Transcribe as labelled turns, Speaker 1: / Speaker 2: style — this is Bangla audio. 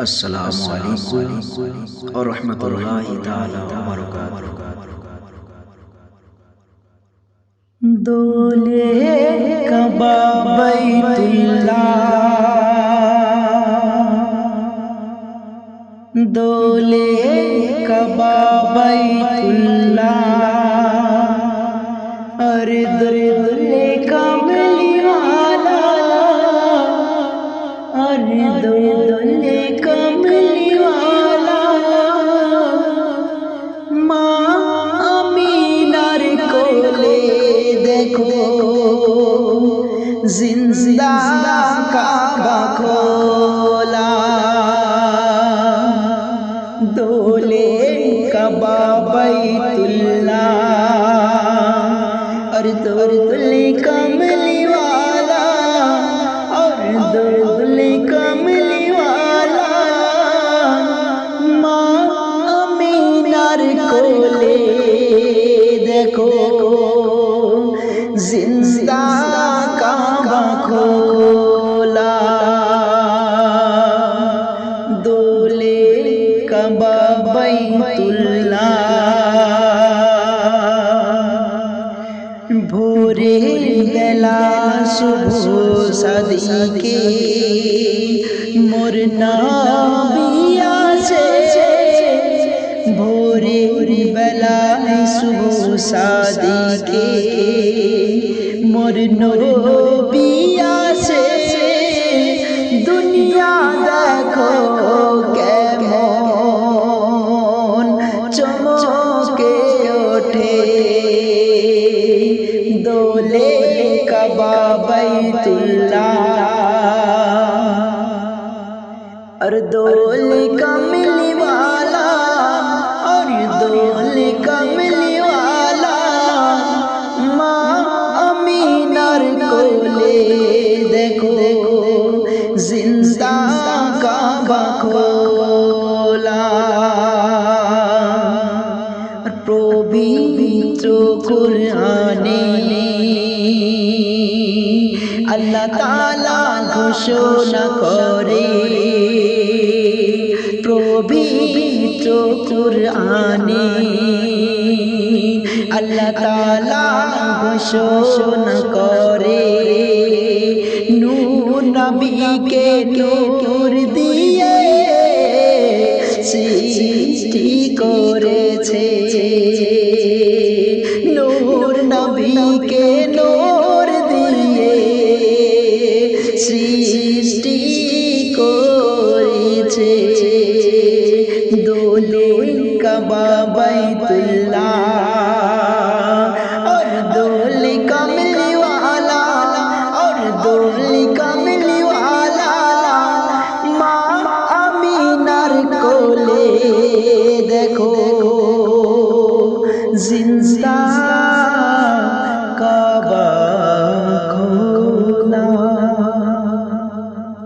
Speaker 1: السلام عليكم ورحمة اللہ تعالی وبرکاتہ
Speaker 2: دولے کبا بیت اللہ۔ دولے کبا بیت زندہ کا खोला। दूल्हे कबा बैतुल्ला। भोरे गला सुबह सदी के मुरना से। भोरे बला सुबह सदी के মোর নবিয়াছে দুনিয়া দেখো। কোলে দেখো জিন্দা কাবা খোলা পবিত্র কুরআনে আল্লাহ তাআলা ঘোষণা করে পবিত্র কুরআনে আল্লাহ তালা ঘোষণা করে। নূর নবীকে নূর দিয়ে সৃষ্টি করেছে। নূর নবীকে নূর দিয়ে সৃষ্টি করেছে। দোলে কবা বাইতুল